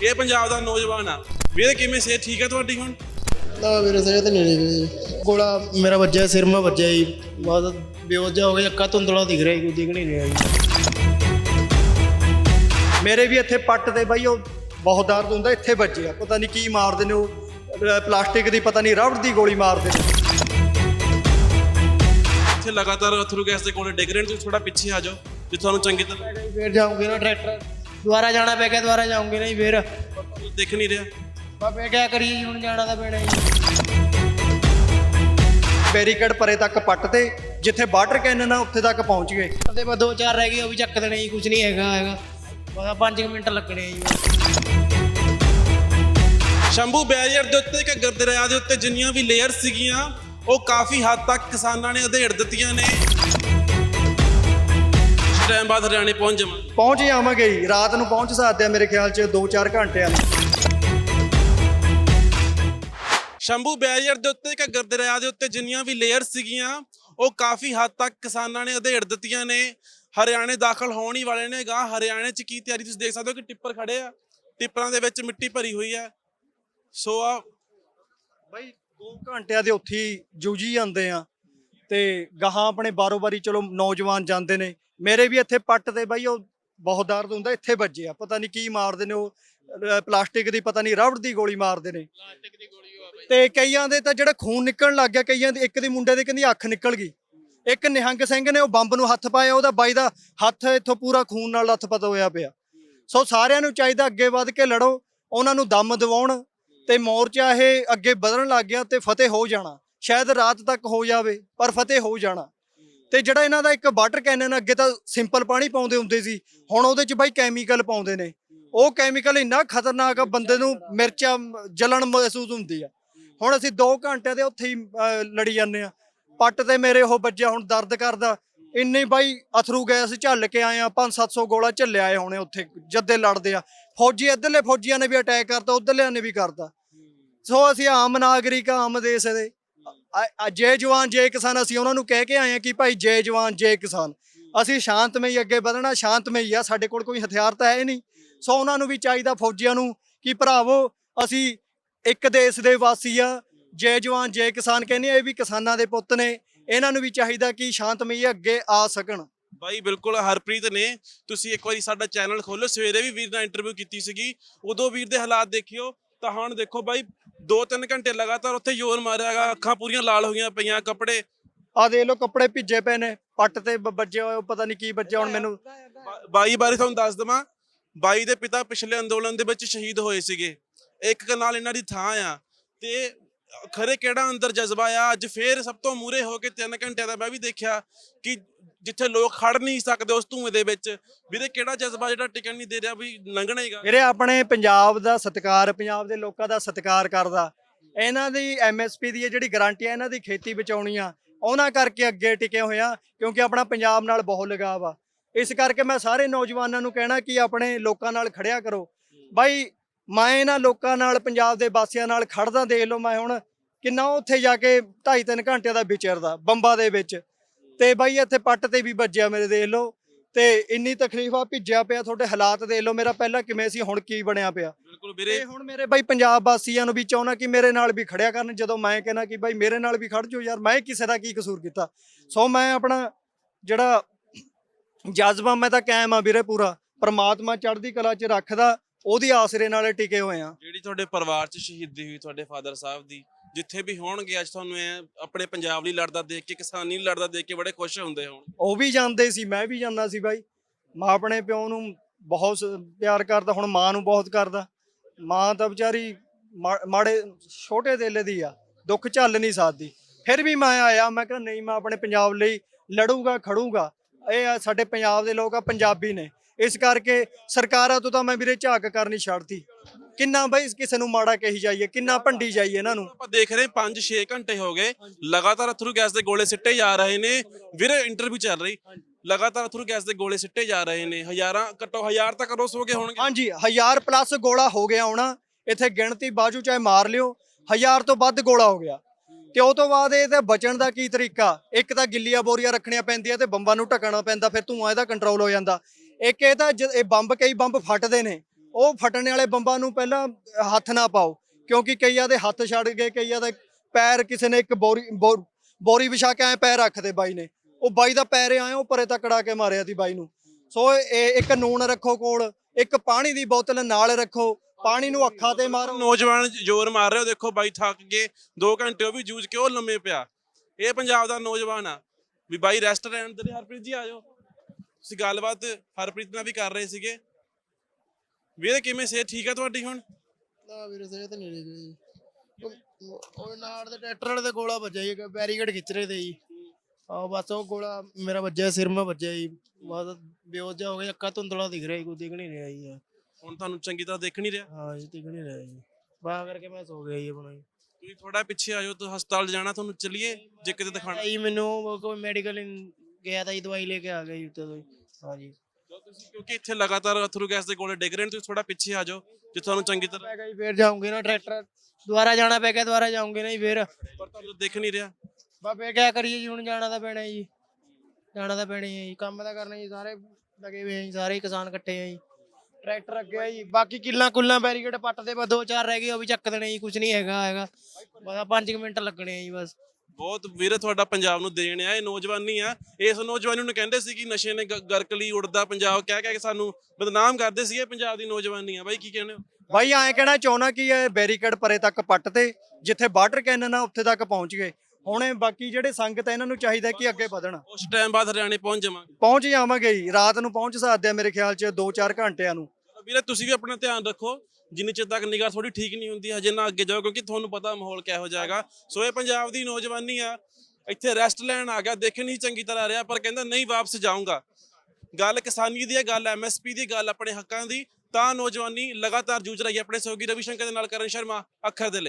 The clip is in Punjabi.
ਇਹ ਪੰਜਾਬ ਦਾ ਨੌਜਵਾਨ ਆ। ਵੀਰੇ ਕਿਵੇਂ ਸਿਹਤ ਠੀਕ ਹੈ ਤੁਹਾਡੀ ਹੁਣ? ਨਾ ਮੇਰੇ ਸਿਹਤ ਨਹੀਂ ਰਹੀ ਜੀ। ਗੋਲਾ ਮੇਰਾ ਵੱਜਿਆ ਸਿਰ ਮੇ ਵੱਜਿਆ ਜੀ। ਬਹੁਤ ਬੇਹੋਸ਼ ਜਿਹਾ ਹੋ ਗਿਆ ਅੱਖਾਂ ਧੁੰਦਲਾ ਦਿਖ ਰਿਹਾ ਕੁਝ ਦਿਖ ਨਹੀਂ ਰਿਹਾ ਜੀ। ਮੇਰੇ ਵੀ ਇੱਥੇ ਪੱਟ ਤੇ ਬਾਈ ਉਹ ਬਹੁਤ ਦਰਦ ਹੁੰਦਾ ਇੱਥੇ ਵੱਜਿਆ ਪਤਾ ਨਹੀਂ ਕੀ ਮਾਰਦੇ ਨੇ ਉਹ। ਪਲਾਸਟਿਕ ਦੀ ਪਤਾ ਨਹੀਂ ਰਬੜ ਦੀ ਗੋਲੀ ਮਾਰਦੇ ਨੇ। ਇੱਥੇ ਲਗਾਤਾਰ ਅਥਰੂ ਗੈਸ ਦੇ ਕੋਲੇ ਡਿੱਗ ਰਹੇ ਨੇ ਤੁਸੀਂ ਥੋੜਾ ਪਿੱਛੇ ਆ ਜਾਓ ਜੇ ਤੁਹਾਨੂੰ ਚੰਗੀ ਤਰ੍ਹਾਂ ਫੇਰ ਜਾਉਂਗੇ ਨਾ ਟਰੈਕਟਰ। ਦੁਬਾਰਾ ਜਾਣਾ ਪੈ ਗਿਆ ਦੁਬਾਰਾ ਜਾਉਂਗੇ ਨਹੀਂ ਫੇਰ। ਦਿਖ ਨਹੀਂ ਰਿਹਾ। ਬਾਬੇ ਕਿਆ ਕਰੀਏ ਜੀ ਹੁਣ ਜਾਣਾ ਤਾਂ ਪੈਣਾ ਜੀ ਬੈਰੀਕੇਡ ਪਰੇ ਤੱਕ ਪੱਟ ਤੇ ਜਿੱਥੇ ਵਾਟਰ ਕੈਨਨ ਆ ਉੱਥੇ ਤੱਕ ਪਹੁੰਚ ਗਏ। ਤੇ ਬਸ ਦੋ ਚਾਰ ਰਹਿ ਗਏ ਉਹ ਵੀ ਚੱਕ ਦੇਣੇ ਜੀ ਕੁਝ ਨਹੀਂ ਹੈਗਾ ਹੈਗਾ। ਬਸ 5 ਮਿੰਟ ਲੱਗਣੇ ਆ ਜੀ। ਸ਼ੰਭੂ ਬੈਰੀਅਰ ਦੇ ਉੱਤੇ ਘੱਗਰ ਦਰਿਆ ਦੇ ਉੱਤੇ ਜਿੰਨੀਆਂ ਵੀ ਲੇਅਰ ਸੀਗੀਆਂ ਉਹ ਕਾਫੀ ਹੱਦ ਤੱਕ ਕਿਸਾਨਾਂ ਨੇ ਅਧੇੜ ਦਿੱਤੀਆਂ ਨੇ। ਟਾਈਮ ਬਾਅਦ ਹਰਿਆਣੇ ਪਹੁੰਚ ਜਾਵਾਂਗੇ ਪਹੁੰਚ ਜਾਵਾਂਗੇ ਜੀ। ਰਾਤ ਨੂੰ ਪਹੁੰਚ ਸਕਦੇ ਆ ਮੇਰੇ ਖਿਆਲ 'ਚ 2-4 ਘੰਟਿਆਂ ਨੂੰ। ਸ਼ੰਭੂ ਬੈਰੀਅਰ ਦੇ ਉੱਤੇ ਘੱਗਰ ਦਰਿਆ ਦੇ ਉੱਤੇ ਜਿੰਨੀਆਂ ਵੀ ਲੇਅਰ ਸੀਗੀਆਂ ਉਹ ਕਾਫੀ ਹੱਦ ਤੱਕ ਕਿਸਾਨਾਂ ਨੇ ਅਧੇੜ ਦਿੱਤੀਆਂ ਨੇ। ਹਰਿਆਣੇ ਦਾਖਲ ਹੋਣ ਹੀ ਵਾਲੇ ਨੇ ਗਾ ਹਰਿਆਣੇ 'ਚ ਕੀ ਤਿਆਰੀ ਤੁਸੀਂ ਦੇਖ ਸਕਦੇ ਹੋ ਕਿ ਟਿੱਪਰ ਖੜੇ ਆ। ਟਿੱਪਰਾਂ ਦੇ ਵਿੱਚ ਮਿੱਟੀ ਭਰੀ ਹੋਈ ਹੈ ਸੋ ਆ ਬਾਈ 2 ਘੰਟਿਆਂ ਦੇ ਉੱਥੇ ਜੂਜੀ ਜਾਂਦੇ ਆ। ਤੇ ਗਾਹਾਂ ਆਪਣੇ ਬਾਰੋ ਬਾਰੀ ਚਲੋ ਨੌਜਵਾਨ ਜਾਂਦੇ ਨੇ। ਮੇਰੇ ਵੀ ਇੱਥੇ ਪੱਟ ਤੇ ਬਾਈ ਉਹ ਬਹੁਤ ਦਰਦ ਹੁੰਦਾ ਇੱਥੇ ਵੱਜੇ ਆ। ਪਤਾ ਨਹੀਂ ਕੀ ਮਾਰਦੇ ਨੇ ਉਹ ਪਲਾਸਟਿਕ ਦੀ ਪਤਾ ਨਹੀਂ ਰਬੜ ਦੀ ਗੋਲੀ ਮਾਰਦੇ ਨੇ। ਤੇ ਕਈਆਂ ਦੇ ਤਾਂ ਜਿਹੜਾ ਖੂਨ ਨਿਕਲਣ ਲੱਗ ਗਿਆ ਕਈਆਂ ਦੇ ਇੱਕ ਦੇ ਮੁੰਡੇ ਦੇ ਕਹਿੰਦੀ ਅੱਖ ਨਿਕਲ ਗਈ। ਇੱਕ ਨਿਹੰਗ ਸਿੰਘ ਨੇ ਉਹ ਬੰਬ ਨੂੰ ਹੱਥ ਪਾਇਆ ਉਹਦਾ ਬਾਈ ਦਾ ਹੱਥ ਇੱਥੋਂ ਪੂਰਾ ਖੂਨ ਨਾਲ ਲੱਥਪੱਥ ਹੋਇਆ ਪਿਆ। ਸੋ ਸਾਰਿਆਂ ਨੂੰ ਚਾਹੀਦਾ ਅੱਗੇ ਵੱਧ ਕੇ ਲੜੋ ਉਹਨਾਂ ਨੂੰ ਦਮ ਦਿਵਾਉਣ ਤੇ ਮੋਰਚਾ ਇਹ ਅੱਗੇ ਵਧਣ ਲੱਗ ਗਿਆ ਤੇ ਫਤਿਹ ਹੋ ਜਾਣਾ। ਸ਼ਾਇਦ ਰਾਤ ਤੱਕ ਹੋ ਜਾਵੇ, ਪਰ ਫਤਿਹ ਹੋ ਜਾਣਾ। ਤੇ ਜਿਹੜਾ ਇਹਨਾਂ ਦਾ ਇੱਕ ਵਾਟਰ ਕੈਨਨ ਅੱਗੇ ਤਾਂ ਸਿੰਪਲ ਪਾਣੀ ਪਾਉਂਦੇ ਹੁੰਦੇ ਸੀ, ਹੁਣ ਉਹਦੇ 'ਚ ਬਾਈ ਕੈਮੀਕਲ ਪਾਉਂਦੇ ਨੇ। ਉਹ ਕੈਮੀਕਲ ਇੰਨਾ ਖਤਰਨਾਕ ਆ, ਬੰਦੇ ਨੂੰ ਮਿਰਚਾਂ ਜਲਣ ਮਹਿਸੂਸ ਹੁੰਦੀ ਆ। ਹੁਣ ਅਸੀਂ 2 ਘੰਟੇ ਦੇ ਉੱਥੇ ਹੀ ਲੜੀ ਜਾਂਦੇ ਆ। ਪੱਟ ਤੇ ਮੇਰੇ ਉਹ ਵੱਜਿਆ, ਹੁਣ ਦਰਦ ਕਰਦਾ। ਇੰਨੇ ਬਾਈ ਅਥਰੂ ਗੈਸ ਝੱਲ ਕੇ ਆਏ ਆ 5-700 ਗੋਲਾ ਝੱਲਿਆ ਆਏ ਹੋਣੇ ਉੱਥੇ, ਜੱਦੇ ਲੜਦੇ ਆ। ਫੌਜੀ, ਇੱਧਰਲੇ ਫੌਜੀਆਂ ਨੇ ਵੀ ਅਟੈਕ ਕਰਤਾ, ਉਧਰਲਿਆਂ ਨੇ ਵੀ ਕਰਤਾ। ਸੋ ਅਸੀਂ ਆਮ ਨਾਗਰਿਕ ਆਮ ਦੇਸ਼ ਦੇ। ਅ- ਅ- ਜਵਾਨ, ਜੈ ਕਿਸਾਨ, ਅਸੀਂ ਉਹਨਾਂ ਨੂੰ ਕਹਿ ਕੇ ਆਏ ਆ ਕਿ ਭਾਈ ਜੈ ਜਵਾਨ, ਜੈ ਕਿਸਾਨ। ਅਸੀਂ ਸ਼ਾਂਤਮਈ ਅੱਗੇ ਵਧਣਾ, ਸ਼ਾਂਤਮਈ ਆ, ਸਾਡੇ ਕੋਲ ਕੋਈ ਹਥਿਆਰ ਤਾਂ ਹੈ ਨਹੀਂ। ਸੋ ਉਹਨਾਂ ਨੂੰ ਵੀ ਚਾਹੀਦਾ ਫੌਜੀਆਂ ਨੂੰ ਕਿ ਭਰਾਵੋ, ਅਸੀਂ ਇੱਕ ਦੇਸ਼ ਦੇ ਵਾਸੀ ਆ, ਜੈ ਜਵਾਨ, ਜੈ ਕਿਸਾਨ ਕਹਿੰਦੇ ਆ, ਇਹ ਵੀ ਕਿਸਾਨਾਂ ਦੇ ਪੁੱਤ ਨੇ। ਇਹਨਾਂ ਨੂੰ ਵੀ ਚਾਹੀਦਾ ਕਿ ਸ਼ਾਂਤਮਈ ਅੱਗੇ ਆ ਸਕਣ। ਬਾਈ, ਬਿਲਕੁਲ ਹਰਪ੍ਰੀਤ ਨੇ। ਤੁਸੀਂ ਇੱਕ ਵਾਰੀ ਸਾਡਾ ਚੈਨਲ ਖੋਲੋ ਸਵੇਰੇ ਵੀ ਵੀਰ ਨਾਲ ਇੰਟਰਵਿਊ ਕੀਤੀ ਸੀਗੀ। ਉਦੋਂ ਵੀਰ ਦੇ ਹਾਲਾਤ ਦੇਖਿਓ। ਤਾਂ ਹੁਣ ਦੇਖੋ ਬਾਈ 2-3 ਘੰਟੇ ਲਗਾਤਾਰ ਉੱਥੇ ਜ਼ੋਰ ਮਾਰਿਆਗਾ ਅੱਖਾਂ ਪੂਰੀਆਂ ਲਾਲ ਹੋਈਆਂ ਪਈਆਂ ਕੱਪੜੇ। ਆ ਦੇਖ ਲਓ ਕੱਪੜੇ ਭਿੱਜੇ ਪਏ ਨੇ ਪੱਟ ਤੇ ਵੱਜੇ ਹੋਏ ਪਤਾ ਨਹੀਂ ਕੀ ਵੱਜਿਆ ਹੁਣ ਮੈਨੂੰ। ਬਾਈ ਬਾਰੇ ਤੁਹਾਨੂੰ ਦੱਸ ਦਵਾਂ ਬਾਈ ਦੇ ਪਿਤਾ ਪਿਛਲੇ ਅੰਦੋਲਨ ਦੇ ਵਿੱਚ ਸ਼ਹੀਦ ਹੋਏ ਸੀਗੇ। ਇੱਕ ਕਨਾਲ ਇਹਨਾਂ ਦੀ ਥਾਂ ਆ ਤੇ ਖਰੇ ਕਿਹੜਾ ਅੰਦਰ ਜਜ਼ਬਾ ਆ? ਅੱਜ ਫੇਰ ਸਭ ਤੋਂ ਮੂਰੇ ਹੋ ਕੇ 3 ਘੰਟਿਆਂ ਦਾ ਮੈਂ ਵੀ ਦੇਖਿਆ ਕਿ ਜਿੱਥੇ ਲੋਕ ਖੜ ਨਹੀਂ ਸਕਦੇ ਉਸ ਧੂਏ ਦੇ ਵਿੱਚ, ਵੀਰੇ ਕਿਹੜਾ ਜਜ਼ਬਾ ਜਿਹੜਾ ਟਿਕਣ ਨਹੀਂ ਦੇ ਰਿਹਾ ਵੀ ਲੰਘਣਾ ਹੀਗਾ? ਵੀਰੇ, ਆਪਣੇ ਪੰਜਾਬ ਦਾ ਸਤਿਕਾਰ, ਪੰਜਾਬ ਦੇ ਲੋਕਾਂ ਦਾ ਸਤਿਕਾਰ ਕਰਦਾ। ਇਹਨਾਂ ਦੀ ਐਮਐਸਪੀ ਦੀ ਇਹ ਜਿਹੜੀ ਗਾਰੰਟੀ ਆ, ਇਹਨਾਂ ਦੀ ਖੇਤੀ ਬਚਾਉਣੀ ਆ, ਉਹਨਾਂ ਕਰਕੇ ਅੱਗੇ ਟਿਕੇ ਹੋਇਆ ਕਿਉਂਕਿ ਆਪਣਾ ਪੰਜਾਬ ਨਾਲ ਬਹੁਤ ਲਗਾਵ ਆ। ਇਸ ਕਰਕੇ ਮੈਂ ਸਾਰੇ ਨੌਜਵਾਨਾਂ ਨੂੰ ਕਹਿਣਾ ਕਿ ਆਪਣੇ ਲੋਕਾਂ ਨਾਲ ਖੜਿਆ ਕਰੋ। ਬਾਈ ਮੈਂ ਇਹਨਾਂ ਲੋਕਾਂ ਨਾਲ ਪੰਜਾਬ ਦੇ ਵਾਸੀਆਂ ਨਾਲ ਖੜਦਾ ਦੇਖ ਲਓ ਮੈਂ ਹੁਣ ਕਿੰਨਾ ਉੱਥੇ ਜਾ ਕੇ 2.5-3 ਘੰਟਿਆਂ ਦਾ ਵਿਚਰਦਾ ਬੰਬਾ ਦੇ ਵਿੱਚ। ਤੇ ਬਾਈ ਇੱਥੇ ਪੱਟ ਤੇ ਵੀ ਵੱਜਿਆ ਮੇਰੇ ਦੇਖ ਲਓ। ਤੇ ਇੰਨੀ ਤਕਲੀਫ ਆ ਭਿੱਜਿਆ ਪਿਆ ਤੁਹਾਡੇ ਹਾਲਾਤ ਦੇਖ ਲਓ। ਮੇਰਾ ਪਹਿਲਾਂ ਕਿਵੇਂ ਸੀ ਹੁਣ ਕੀ ਬਣਿਆ ਪਿਆ। ਬਿਲਕੁਲ ਵੀਰੇ। ਤੇ ਹੁਣ ਮੇਰੇ ਬਾਈ ਪੰਜਾਬ ਵਾਸੀਆਂ ਨੂੰ ਵੀ ਚਾਹੁੰਦਾ ਕਿ ਮੇਰੇ ਨਾਲ ਵੀ ਖੜਿਆ ਕਰਨ। ਜਦੋਂ ਮੈਂ ਕਹਿੰਦਾ ਕਿ ਬਾਈ ਮੇਰੇ ਨਾਲ ਵੀ ਖੜ ਜਾਓ ਯਾਰ ਮੈਂ ਕਿਸੇ ਦਾ ਕੀ ਕਸੂਰ ਕੀਤਾ। ਸੋ ਮੈਂ ਆਪਣਾ ਜਿਹੜਾ ਜਜ਼ਬਾ ਮੈਂ ਤਾਂ ਕਾਇਮ ਆ ਵੀਰੇ ਪੂਰਾ। ਪ੍ਰਮਾਤਮਾ ਚੜ੍ਹਦੀ ਕਲਾ 'ਚ ਰੱਖਦਾ। ਉਹਦੀ ਆਸਰੇ ਨਾਲ ਟਿਕੇ ਹੋਏ ਆ। ਜਿਹੜੀ ਤੁਹਾਡੇ ਪਰਿਵਾਰ 'ਚ ਸ਼ਹੀਦੀ ਹੋਈ ਤੁਹਾਡੇ ਫਾਦਰ ਸਾਹਿਬ ਦੀ ਜਿੱਥੇ ਵੀ ਹੋਣਗੇ ਅੱਜ ਤੁਹਾਨੂੰ ਐ ਆਪਣੇ ਪੰਜਾਬ ਲਈ ਲੜਦਾ ਦੇਖ ਕੇ ਕਿਸਾਨੀ ਲਈ ਲੜਦਾ ਦੇਖ ਕੇ ਬੜੇ ਖੁਸ਼ ਹੁੰਦੇ ਹੋਣ ਉਹ ਵੀ ਜਾਂਦੇ ਸੀ ਮੈਂ ਵੀ ਜਾਂਦਾ ਸੀ ਬਾਈ। ਮਾਂ ਆਪਣੇ ਪਿਓ ਨੂੰ ਬਹੁਤ ਸ- ਪਿਆਰ ਕਰਦਾ ਹੁਣ ਮਾਂ ਨੂੰ ਬਹੁਤ ਕਰਦਾ। ਮਾਂ ਤਾਂ ਵਿਚਾਰੀ ਮਾ- ਮਾੜੇ ਛੋਟੇ ਦਿਲ ਦੀ ਆ ਦੁੱਖ ਝੱਲ ਨਹੀਂ ਸਕਦੀ। ਫਿਰ ਵੀ ਮੈਂ ਆਇਆ ਮੈਂ ਕਿਹਾ ਨਹੀਂ ਮੈਂ ਆਪਣੇ ਪੰਜਾਬ ਲਈ ਲੜੂਗਾ ਖੜੂਗਾ। ਇਹ ਆ ਸਾਡੇ ਪੰਜਾਬ ਦੇ ਲੋਕ ਆ ਪੰਜਾਬੀ ਨੇ। ਇਸ ਕਰਕੇ ਸਰਕਾਰਾਂ ਤੋਂ ਤਾਂ ਮੈਂ ਵੀਰੇ ਝਾਕ ਕਰਨੀ ਛੱਡਤੀ। ਕਿੰਨਾ ਬਾਈ ਕਿਸੇ ਨੂੰ ਮਾੜਾ ਕਹੀ ਜਾਈਏ ਕਿੰਨਾ ਭੰਡੀ ਜਾਈਏ ਇਹਨਾਂ ਨੂੰ। ਆਪਾਂ ਦੇਖ ਰਹੇ 5-6 ਘੰਟੇ ਹੋ ਗਏ ਲਗਾਤਾਰ ਅਥਰੂ ਗੈਸ ਦੇ ਗੋਲੇ ਸਿੱਟੇ ਜਾ ਰਹੇ ਨੇ। ਵੀਰੇ ਇੰਟਰਵਿਊ ਚੱਲ ਰਹੀ ਲਗਾਤਾਰ ਅਥਰੂ ਗੈਸ ਦੇ ਗੋਲੇ ਸਿੱਟੇ ਜਾ ਰਹੇ ਨੇ। ਹਜ਼ਾਰਾਂ ਘੱਟੋ ਹਜ਼ਾਰ ਤੱਕ ਰੋਸ ਹੋ ਗਏ ਹੋਣਗੇ। ਹਾਂਜੀ ਹਜ਼ਾਰ ਪਲੱਸ ਗੋਲਾ ਹੋ ਗਿਆ ਹੋਣਾ। ਇੱਥੇ ਗਿਣਤੀ ਬਾਜੂ ਚਾਹੇ ਮਾਰ ਲਿਓ ਹਜ਼ਾਰ ਤੋਂ ਵੱਧ ਗੋਲਾ ਹੋ ਗਿਆ। ਤੇ ਉਹ ਤੋਂ ਬਾਅਦ ਇਹ ਤੇ ਬਚਣ ਦਾ ਕੀ ਤਰੀਕਾ? ਇੱਕ ਤਾਂ ਗਿੱਲੀਆਂ ਬੋਰੀਆਂ ਰੱਖਣੀਆਂ ਪੈਂਦੀਆਂ ਤੇ ਬੰਬਾਂ ਨੂੰ ਢੱਕਣਾ ਪੈਂਦਾ ਫਿਰ ਧੂਆਂ ਇਹਦਾ ਕੰਟਰੋਲ ਹੋ ਜਾਂਦਾ। ਇੱਕ ਇਹ ਤਾਂ ਇਹ ਬੰਬ ਕਈ ਬੰਬ ਫਟਦੇ ਨੇ, ਉਹ ਫਟਣ ਵਾਲੇ ਬੰਬਾਂ ਨੂੰ ਪਹਿਲਾਂ ਹੱਥ ਨਾ ਪਾਓ, ਕਿਉਂਕਿ ਕਈਆਂ ਦੇ ਹੱਥ ਛੱਡ ਗਏ ਕਈਆਂ ਦੇ ਪੈਰ ਕਿਸੇ ਨੇ ਇੱਕ ਬੋਰੀ ਬੋਰੀ ਵਿਛਾ ਕੇ ਐ ਪੈਰ ਰੱਖਦੇ ਬਾਈ ਨੇ। ਉਹ ਬਾਈ ਦਾ ਪੈਰ ਆਏ ਉਹ ਪਰੇ ਤੱਕੜਾ ਕੇ ਮਾਰਿਆ ਸੀ ਬਾਈ ਨੂੰ। ਸੋ ਇਹ ਇੱਕ ਨੂਣ ਰੱਖੋ ਕੋਲ, ਇੱਕ ਪਾਣੀ ਦੀ ਬੋਤਲ ਨਾਲ ਰੱਖੋ, ਪਾਣੀ ਨੂੰ ਅੱਖਾਂ ਤੇ ਮਾਰੋ। ਨੌਜਵਾਨ ਜ਼ੋਰ ਮਾਰ ਰਹੇ ਹੋ, ਦੇਖੋ ਬਾਈ ਥੱਕ ਗਏ 2 ਘੰਟੇ ਉਹ ਵੀ ਜੂਝ ਕੇ ਉਹ ਲੰਮੇ ਪਿਆ। ਇਹ ਪੰਜਾਬ ਦਾ ਨੌਜਵਾਨ ਆ। ਵੀ ਬਾਈ ਰੈਸਟੋਰੈਂਟ ਦੇ ਲਈ ਹਰਪ੍ਰੀਤ ਜੀ ਆਜੋ ਤੁਸੀਂ ਗੱਲਬਾਤ ਹਰਪ੍ਰੀਤ ਨਾਲ ਵੀ ਕਰ ਰਹੇ ਸੀਗੇ। ਵੀਰੇ ਕਿਵੇਂ ਸੇ ਠੀਕ ਆ ਤੁਹਾਡੀ ਹੁਣ? ਨਾ ਵੀਰੇ ਸਿਹਤ ਨਹੀਂ ਰਹੀ ਜੀ। ਉਹ- ਉਹ ਨਾਲ ਦੇ ਟਰੈਕਟਰ ਵਾਲੇ ਤੇ ਗੋਲਾ ਵੱਜਿਆ ਜੀ ਬੈਰੀਕੇਡ ਖਿੱਚ ਰਹੇ ਤੇ ਜੀ। ਆਹ ਬਸ ਉਹ ਗੋਲਾ ਮੇਰਾ ਵੱਜਿਆ ਸਿਰ ਮੇ ਵੱਜਿਆ ਜੀ। ਬਸ ਬੇਹੋਸ਼ ਜਿਹਾ ਹੋ ਗਿਆ ਅੱਖਾਂ ਧੁੰਦਲਾ ਦਿਖ ਰਿਹਾ ਜੀ ਕੋਈ ਦਿਖ ਨਹੀਂ ਰਿਹਾ ਜੀ। ਹੁਣ ਤੁਹਾਨੂੰ ਚੰਗੀ ਤਰ੍ਹਾਂ ਦੇਖ ਨਹੀਂ ਰਿਹਾ? ਹਾਂ ਜੀ ਦਿਖ ਨਹੀਂ ਰਿਹਾ ਜੀ। ਬਾਹ ਕਰਕੇ ਮੈਂ ਸੋ ਗਿਆ ਜੀ ਆਪਣਾ ਜੀ। ਤੁਸੀਂ ਥੋੜਾ ਪਿੱਛੇ ਆਜੋ ਤਾਂ ਹਸਪਤਾਲ ਜਾਣਾ ਤੁਹਾਨੂੰ ਚੱਲੀਏ ਜੇ ਕਿਤੇ ਦਿਖਾਣਾ ਜੀ ਮੈਨੂੰ ਉਹ ਕੋਈ ਮੈਡੀਕਲ ਗਿਆ ਤਾਂ ਜੀ ਦਵਾਈ ਲੈ ਕੇ ਆ ਗਿਆ ਜੀ ਉੱਤੇ ਤੋਂ ਜੀ। ਕਿਉਂਕਿ ਇੱਥੇ ਲਗਾਤਾਰ ਅਥਰੂ ਗੈਸ ਦੇ ਗੋਲੇ ਡਿੱਗ ਰਹੇ ਨੇ ਤੁਸੀਂ ਥੋੜਾ ਪਿੱਛੇ ਆਜੋ ਜੇ ਤੁਹਾਨੂੰ ਚੰਗੀ ਤਰ੍ਹਾਂ ਪੈ ਗਿਆ ਜੀ ਫੇਰ ਜਾਉਂਗੇ ਨਾ ਟਰੈਕਟਰ। ਦੁਬਾਰਾ ਜਾਣਾ ਪੈ ਗਿਆ ਦੁਬਾਰਾ ਜਾਉਂਗੇ ਨਾ ਜੀ ਫੇਰ। ਪਰ ਤੁਹਾਨੂੰ ਦਿਖ ਨਹੀਂ ਰਿਹਾ। ਬਾਬੇ ਕਿਆ ਕਰੀਏ ਜੀ ਹੁਣ ਜਾਣਾ ਤਾਂ ਪੈਣਾ ਜੀ। ਜਾਣਾ ਤਾਂ ਪੈਣਾ ਹੀ ਹੈ ਜੀ ਕੰਮ ਤਾਂ ਕਰਨਾ ਜੀ ਸਾਰੇ ਲਗੇ ਹੋਏ ਆ ਜੀ ਸਾਰੇ ਕਿਸਾਨ ਇਕੱਠੇ ਆ ਜੀ। ਟਰੈਕਟਰ ਅੱਗੇ ਆ ਜੀ ਬਾਕੀ ਕਿੱਲਾਂ ਕੁੱਲਾਂ ਬੈਰੀਕੇਡ ਪੱਟਦੇ ਬਸ ਦੋ ਚਾਰ ਰਹਿ ਗਏ ਉਹ ਵੀ ਚੱਕ ਦੇਣੇ ਜੀ ਕੁਝ ਨਹੀਂ ਹੈਗਾ ਹੈਗਾ। ਬਸ 5 ਮਿੰਟ ਲੱਗਣੇ ਆ ਜੀ ਬਸ। ਬਹੁਤ ਵੀਰੇ ਤੁਹਾਡਾ ਪੰਜਾਬ ਨੂੰ ਦੇਣ ਆ ਇਹ ਨੌਜਵਾਨੀ ਆ। ਇਸ ਨੌਜਵਾਨੀ ਨੂੰ ਕਹਿੰਦੇ ਸੀ ਕਿ ਨਸ਼ੇ ਨੇ ਗ- ਗਰਕਲੀ ਉੜਦਾ ਪੰਜਾਬ। ਕਹਿ ਕਹਿ ਕੇ ਸਾਨੂੰ ਬਦਨਾਮ ਕਰਦੇ ਸੀ ਇਹ ਪੰਜਾਬ ਦੀ ਨੌਜਵਾਨੀ ਆ। ਬਾਈ ਕੀ ਕਹਿੰਦੇ ਹੋ? ਬਾਈ ਐਂ ਕਹਿਣਾ ਚਾਹੁੰਦਾ ਕਿ ਇਹ ਬੈਰੀਕੇਡ ਪਰੇ ਤੱਕ ਪੱਟ ਤੇ ਜਿੱਥੇ ਵਾਟਰ ਕੈਨਨ ਆ ਉੱਥੇ ਤੱਕ ਪਹੁੰਚ ਗਏ। ਹੁਣ ਇਹ ਬਾਕੀ ਜਿਹੜੇ ਸੰਗਤ ਆ ਇਹਨਾਂ ਨੂੰ ਚਾਹੀਦਾ ਕਿ ਅੱਗੇ ਵਧਣ। ਉਸ ਟਾਈਮ ਬਾਅਦ ਹਰਿਆਣੇ ਪਹੁੰਚ ਜਾਵਾਂਗੇ। ਪਹੁੰਚ ਜਾਵਾਂਗੇ ਜੀ। ਰਾਤ ਨੂੰ ਪਹੁੰਚ ਸਕਦੇ ਆ ਮੇਰੇ ਖਿਆਲ 'ਚ 2-4 ਘੰਟਿਆਂ ਨੂੰ। ਵੀਰੇ ਤੁਸੀਂ ਵੀ ਆਪਣਾ ਧਿਆਨ ਰੱਖੋ। ਜਿੰਨੀ ਚਿਰ ਤੱਕ ਨਿਗਾਹ ਥੋੜੀ ਠੀਕ ਨਹੀਂ ਹੁੰਦੀ, ਹਜੇ ਨਾ ਅੱਗੇ ਜਾਓ, ਕਿਉਂਕਿ ਤੁਹਾਨੂੰ ਪਤਾ ਮਾਹੌਲ ਕਿਹੋ ਜਾਏਗਾ ਸੋ ਇਹ ਪੰਜਾਬ ਦੀ ਨੌਜਵਾਨੀ ਆ। ਇੱਥੇ ਰੈਸਟ ਲੈਣ ਆ ਗਿਆ, ਦੇਖਣ ਨਹੀਂ ਚੰਗੀ ਤਰ੍ਹਾਂ ਰਿਹਾ, ਪਰ ਕਹਿੰਦਾ, ਨਹੀਂ, ਵਾਪਸ ਜਾਊਂਗਾ। ਗੱਲ ਕਿਸਾਨੀ ਦੀ ਹੈ, ਗੱਲ ਐਮਐਸਪੀ ਦੀ, ਗੱਲ ਆਪਣੇ ਹੱਕਾਂ ਦੀ। ਤਾਂ ਨੌਜਵਾਨੀ ਲਗਾਤਾਰ ਜੂਝ ਰਹੀ ਹੈ, ਆਪਣੇ ਸਹਿਯੋਗੀ ਰਵੀ ਸ਼ੰਕਰ ਦੇ ਨਾਲ ਕਰਨ ਸ਼ਰਮਾ, ਅੱਖਰ ਦੇ ਲਈ।